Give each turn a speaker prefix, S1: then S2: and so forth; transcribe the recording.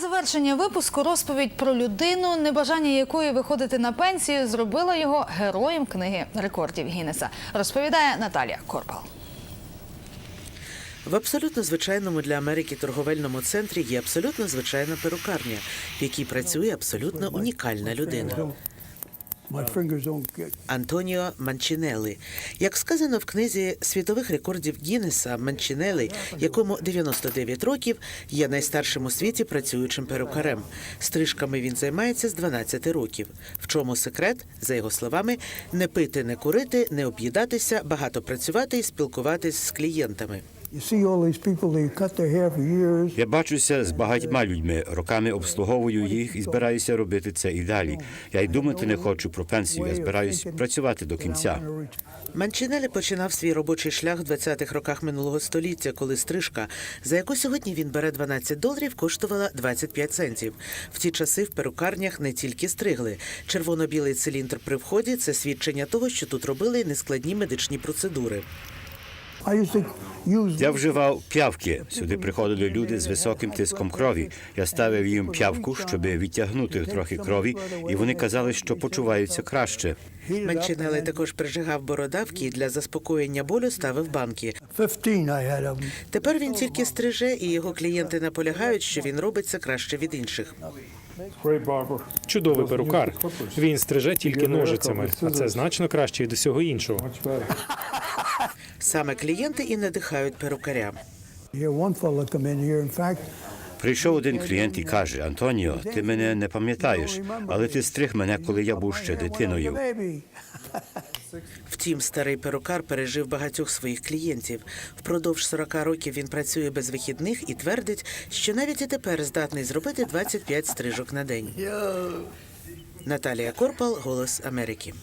S1: завершення випуску розповідь про людину, небажання якої виходити на пенсію, зробила його героєм книги рекордів Гіннеса. Розповідає Наталія Корпал.
S2: В абсолютно звичайному для Америки торговельному центрі є абсолютно звичайна перукарня, в якій працює абсолютно унікальна людина. Антоніо Манчінелли. Як сказано в книзі світових рекордів Гіннеса, Манчінелли, якому 99 років, є найстаршим у світі працюючим перукарем. Стрижками він займається з 12 років. В чому секрет? За його словами, не пити, не курити, не об'їдатися, багато працювати і спілкуватись з клієнтами.
S3: Я бачуся з багатьма людьми, роками обслуговую їх і збираюся робити це і далі. Я й думати не хочу про пенсію. Я збираюсь працювати до кінця.
S2: Манчінелі починав свій робочий шлях в 20-х роках минулого століття, коли стрижка, за яку сьогодні він бере 12 доларів, коштувала 25 центів. В ті часи в перукарнях не тільки стригли. Червоно-білий циліндр при вході це свідчення того, що тут робили нескладні медичні процедури.
S3: Я вживав п'явки. Сюди приходили люди з високим тиском крові. Я ставив їм п'явку, щоб відтягнути трохи крові, і вони казали, що почуваються краще.
S2: Манчінелі також прижигав бородавки і для заспокоєння болю ставив банки.
S4: 15 I had.
S2: Тепер він тільки стриже, і його клієнти наполягають, що він робить це краще від інших.
S5: Чудовий перукар. Він стриже тільки ножицями, а це значно краще від усього іншого.
S2: Саме клієнти і надихають перукаря.
S3: Прийшов один клієнт і каже: Антоніо, ти мене не пам'ятаєш, але ти стриг мене, коли я був ще дитиною.
S2: Втім, старий перукар пережив багатьох своїх клієнтів. Впродовж 40 років він працює без вихідних і твердить, що навіть і тепер здатний зробити 25 стрижок на день. Наталія Корпал, Голос Америки.